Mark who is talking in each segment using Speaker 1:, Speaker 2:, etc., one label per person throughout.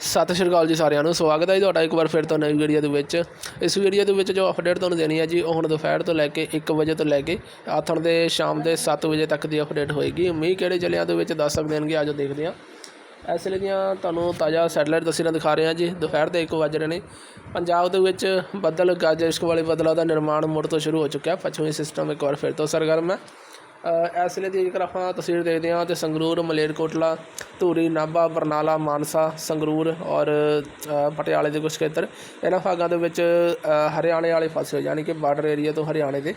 Speaker 1: ਸਤਿ ਸ਼੍ਰੀ ਅਕਾਲ ਜੀ ਸਾਰਿਆਂ ਨੂੰ, ਸਵਾਗਤ ਹੈ ਜੀ ਤੁਹਾਡਾ ਇੱਕ ਵਾਰ ਫਿਰ ਤੋਂ ਨਵੀਂ ਵੀਡੀਓ ਦੇ ਵਿੱਚ। ਇਸ ਵੀਡੀਓ ਦੇ ਵਿੱਚ ਜੋ ਅਪਡੇਟ ਤੁਹਾਨੂੰ ਦੇਣੀ ਹੈ ਜੀ, ਉਹ ਹੁਣ ਦੁਪਹਿਰ ਤੋਂ ਲੈ ਕੇ 1 ਵਜੇ ਤੋਂ ਲੈ ਕੇ ਆਥਣ ਦੇ ਸ਼ਾਮ ਦੇ 7 ਵਜੇ ਤੱਕ ਦੀ ਅਪਡੇਟ ਹੋਏਗੀ। ਮੀਂਹ ਕਿਹੜੇ ਜ਼ਿਲ੍ਹਿਆਂ ਦੇ ਵਿੱਚ ਦੱਸ ਸਕਦੇ ਦੇਣਗੇ ਆਜੋ ਦੇਖਦੇ ਹਾਂ। ਇਸ ਲਈ ਦੀਆਂ ਤੁਹਾਨੂੰ ਤਾਜ਼ਾ ਸੈਟਲਾਈਟ ਤਸਵੀਰਾਂ ਦਿਖਾ ਰਹੇ ਹਾਂ ਜੀ, ਦੁਪਹਿਰ ਦੇ 1 ਵਜ ਨੇ। ਪੰਜਾਬ ਦੇ ਵਿੱਚ ਬੱਦਲ ਗਰਜ ਇਸ਼ਕ ਵਾਲੇ ਬੱਦਲਾਂ ਦਾ ਨਿਰਮਾਣ ਮੁੜ ਤੋਂ ਸ਼ੁਰੂ ਹੋ ਚੁੱਕਿਆ। ਪੱਛਮੀ ਸਿਸਟਮ ਇੱਕ ਵਾਰ ਫਿਰ ਤੋਂ ਸਰਗਰਮ ਹੈ। ਇਸ ਵੇਲੇ ਦੀ ਜੇਕਰ ਆਪਾਂ ਤਸਵੀਰ ਦੇਖਦੇ ਹਾਂ ਤੇ ਸੰਗਰੂਰ, ਮਲੇਰਕੋਟਲਾ, ਧੂਰੀ, ਨਾਭਾ, ਬਰਨਾਲਾ, ਮਾਨਸਾ, ਸੰਗਰੂਰ ਔਰ ਪਟਿਆਲੇ ਦੇ ਕੁਝ ਖੇਤਰ, ਇਹਨਾਂ ਭਾਗਾਂ ਦੇ ਵਿੱਚ ਹਰਿਆਣੇ ਵਾਲੇ ਪਾਸੇ, ਯਾਨੀ ਕਿ ਬਾਰਡਰ ਏਰੀਆ ਤੋਂ ਹਰਿਆਣੇ ਦੇ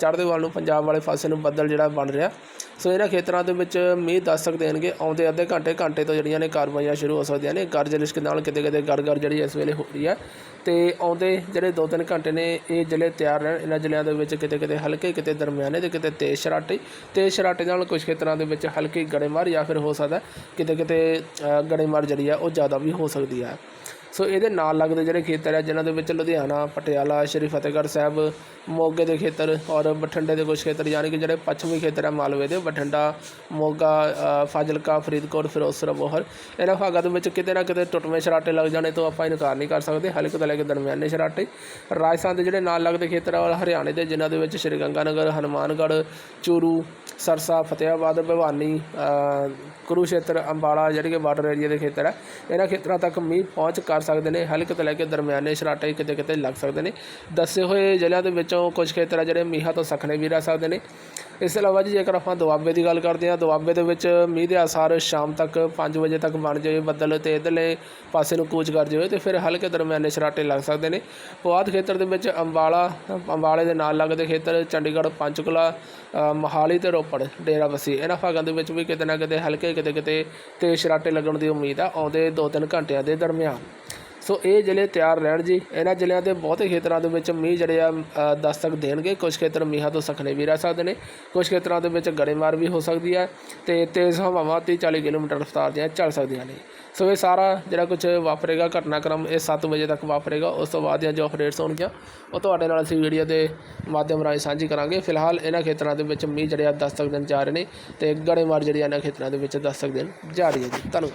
Speaker 1: ਚੜ੍ਹਦੇ ਵੱਲ ਨੂੰ ਪੰਜਾਬ ਵਾਲੇ ਪਾਸੇ ਨੂੰ ਬੱਦਲ ਜਿਹੜਾ ਬਣ ਰਿਹਾ। ਸੋ ਇਹਨਾਂ ਖੇਤਰਾਂ ਦੇ ਵਿੱਚ ਮੀਂਹ ਦੱਸ ਸਕਦੇ ਦੇਣਗੇ ਆਉਂਦੇ ਅੱਧੇ ਘੰਟੇ ਘੰਟੇ ਤੋਂ ਜਿਹੜੀਆਂ ਨੇ ਕਾਰਵਾਈਆਂ ਸ਼ੁਰੂ ਹੋ ਸਕਦੀਆਂ ਨੇ। ਗਰਜ ਲਿਸ਼ਕ ਨਾਲ ਕਿਤੇ ਕਿਤੇ ਗੜਗੜ ਜਿਹੜੀ ਇਸ ਵੇਲੇ ਹੋ ਰਹੀ ਹੈ। ਤੇ ਆਉਂਦੇ ਜਿਹੜੇ 2-3 ਘੰਟੇ ਨੇ ਇਹ ਜ਼ਿਲ੍ਹੇ ਤਿਆਰ ਰਹਿਣ, ਇਹਨਾਂ ਜ਼ਿਲ੍ਹਿਆਂ ਦੇ ਵਿੱਚ ਕਿਤੇ ਕਿਤੇ ਹਲਕੇ, ਕਿਤੇ ਦਰਮਿਆਨੇ ਤੇ ਕਿਤੇ ਤੇਜ਼ ਸ਼ਰਾਟੇ ਤੇਜ਼ ਸ਼ਰਾਟੇ ਨਾਲ ਕੁਝ ਖੇਤਰਾਂ ਦੇ ਵਿੱਚ ਹਲਕੀ ਗੜੇਮਾਰ ਜਾਂ ਫਿਰ ਹੋ ਸਕਦਾ ਕਿਤੇ ਕਿਤੇ ਗੜੇਮਾਰ ਜਿਹੜੀ ਆ ਉਹ ਜ਼ਿਆਦਾ ਵੀ ਹੋ ਸਕਦੀ ਹੈ। ਸੋ ਇਹਦੇ ਨਾਲ ਲੱਗਦੇ ਜਿਹੜੇ ਖੇਤਰ ਹੈ ਜਿਨ੍ਹਾਂ ਦੇ ਵਿੱਚ ਲੁਧਿਆਣਾ, ਪਟਿਆਲਾ, ਸ਼੍ਰੀ ਫਤਿਹਗੜ੍ਹ ਸਾਹਿਬ, ਮੋਗੇ ਦੇ ਖੇਤਰ ਔਰ ਬਠਿੰਡੇ ਦੇ ਕੁਝ ਖੇਤਰ, ਯਾਨੀ ਕਿ ਜਿਹੜੇ ਪੱਛਮੀ ਖੇਤਰ ਹੈ ਮਾਲਵੇ ਦੇ, ਬਠਿੰਡਾ, ਮੋਗਾ ਫਾਜ਼ਿਲਕਾ, ਫਰੀਦਕੋਟ ਫਿਰੋਜ਼ਪੁਰ ਅਬੋਹਰ ਇਹਨਾਂ ਭਾਗਾਂ ਦੇ ਵਿੱਚ ਕਿਤੇ ਨਾ ਕਿਤੇ ਟੁੱਟਵੇਂ ਸ਼ਰਾਟੇ ਲੱਗ ਜਾਣੇ ਤੋਂ ਆਪਾਂ ਇਨਕਾਰ ਨਹੀਂ ਕਰ ਸਕਦੇ ਹਲਕੇ ਤੋਂ ਲੈ ਕੇ ਦਰਮਿਆਨੇ ਸ਼ਰਾਟੇ। ਰਾਜਸਥਾਨ ਦੇ ਜਿਹੜੇ ਨਾਲ ਲੱਗਦੇ ਖੇਤਰ ਆ ਹਰਿਆਣੇ ਦੇ, ਜਿਨ੍ਹਾਂ ਦੇ ਵਿੱਚ ਸ਼੍ਰੀ ਗੰਗਾਨਗਰ ਹਨੂਮਾਨਗੜ੍ਹ, ਚੂਰੂ ਸਰਸਾ ਫਤਿਆਬਾਦ ਭਵਾਨੀ ਕੁਰੂਸ਼ੇਤਰ ਅੰਬਾਲਾ ਜਿਹੜੇ ਕਿ ਬਾਰਡਰ ਏਰੀਆ ਦੇ ਖੇਤਰ ਹੈ। ਇਹਨਾਂ ਖੇਤਰਾਂ ਤੱਕ ਮੀਂਹ ਪਹੁੰਚ ਕਰ ਸਕਦੇ ਨੇ, ਹਲਕੇ ਤੋਂ ਲੈ ਕੇ ਦਰਮਿਆਨੇ ਸ਼ਰਾਟੇ ਕਿਤੇ ਕਿਤੇ ਲੱਗ ਸਕਦੇ ਨੇ। ਦੱਸੇ ਹੋਏ ਜ਼ਿਲ੍ਹਿਆਂ ਦੇ ਵਿੱਚੋਂ ਕੁਝ ਖੇਤਰ ਆ ਜਿਹੜੇ ਮੀਂਹਾਂ ਤੋਂ ਸਖਣੇ ਵੀ ਰਹਿ ਸਕਦੇ ਨੇ। ਇਸ ਤੋਂ ਇਲਾਵਾ ਜੀ ਜੇਕਰ ਆਪਾਂ ਦੁਆਬੇ ਦੀ ਗੱਲ ਕਰਦੇ ਹਾਂ ਦੁਆਬੇ ਦੇ ਵਿੱਚ ਮੀਂਹ ਦੇ ਆਸਾਰ ਸ਼ਾਮ ਤੱਕ 5 ਵਜੇ ਤੱਕ ਬਣ ਜਾਵੇ ਬੱਦਲ ਤੇ ਇਧਰਲੇ ਪਾਸੇ ਨੂੰ ਕੂਚ ਕਰ ਜਾਵੇ ਤੇ ਫਿਰ ਹਲਕੇ ਦਰਮਿਆਨੇ ਸ਼ਰਾਟੇ ਲੱਗ ਸਕਦੇ ਨੇ। ਪੁਆਧ ਖੇਤਰ ਦੇ ਵਿੱਚ ਅੰਬਾਲਾ ਅੰਬਾਲੇ ਦੇ ਨਾਲ ਲੱਗਦੇ ਖੇਤਰ ਚੰਡੀਗੜ੍ਹ ਪੰਚਕੁਲਾ ਅ, ਮੋਹਾਲੀ ਤੇ ਰੋਪੜ ਡੇਰਾਬੱਸੀ ਇਹਨਾਂ ਭਾਗਾਂ ਦੇ ਵਿੱਚ ਵੀ ਕਿਤੇ ਨਾ ਕਿਤੇ ਹਲਕੇ ਕਿਤੇ ਕਿਤੇ ਤੇ ਸ਼ਰਾਟੇ ਲੱਗਣ ਦੀ ਉਮੀਦ ਆ ਆਉਂਦੇ 2-3 ਘੰਟਿਆਂ ਦੇ ਦਰਮਿਆਨ। ਸੋ ਇਹ ਜ਼ਿਲ੍ਹੇ ਤਿਆਰ ਰਹਿਣ ਜੀ। ਇਹਨਾਂ ਜ਼ਿਲ੍ਹਿਆਂ ਦੇ ਬਹੁਤੇ ਖੇਤਰਾਂ ਦੇ ਵਿੱਚ ਮੀਂਹ ਜਿਹੜੇ ਆ ਅ, ਦਸਤਕ ਦੇਣਗੇ। ਕੁਝ ਖੇਤਰ ਮੀਂਹਾਂ ਤੋਂ ਸਖਣੇ ਵੀ ਰਹਿ ਸਕਦੇ ਨੇ। ਕੁਝ ਖੇਤਰਾਂ ਦੇ ਵਿੱਚ ਗੜੇਮਾਰ ਵੀ ਹੋ ਸਕਦੀ ਹੈ ਤੇ ਤੇਜ਼ ਹਵਾਵਾਂ 30 40 ਕਿਲੋਮੀਟਰ ਰਫ਼ਤਾਰ ਦੀਆਂ ਚੱਲ ਸਕਦੀਆਂ ਨੇ। ਸੋ ਇਹ ਸਾਰਾ ਜਿਹੜਾ ਕੁਝ ਵਾਪਰੇਗਾ ਘਟਨਾਕ੍ਰਮ ਇਹ 7 ਵਜੇ ਤੱਕ ਵਾਪਰੇਗਾ। ਉਸ ਤੋਂ ਬਾਅਦ ਦੀਆਂ ਜੋ ਅਪਡੇਟਸ ਹੋਣਗੀਆਂ ਉਹ ਤੁਹਾਡੇ ਨਾਲ ਅਸੀਂ ਵੀਡੀਓ ਦੇ ਮਾਧਿਅਮ ਰਾਹੀਂ ਸਾਂਝੀ ਕਰਾਂਗੇ। ਫਿਲਹਾਲ ਇਹਨਾਂ ਖੇਤਰਾਂ ਦੇ ਵਿੱਚ ਮੀਂਹ ਜਿਹੜੇ ਆ ਦਸਤਕ ਦੇਣ ਜਾ ਰਹੇ ਨੇ ਤੇ ਗੜੇਮਾਰ ਜਿਹੜੀ ਆ ਇਹਨਾਂ ਖੇਤਰਾਂ ਦੇ ਵਿੱਚ ਦਸਤਕ ਦੇਣ ਜਾ ਰਹੀ ਹੈ ਜੀ ਧੰਨਵਾਦ।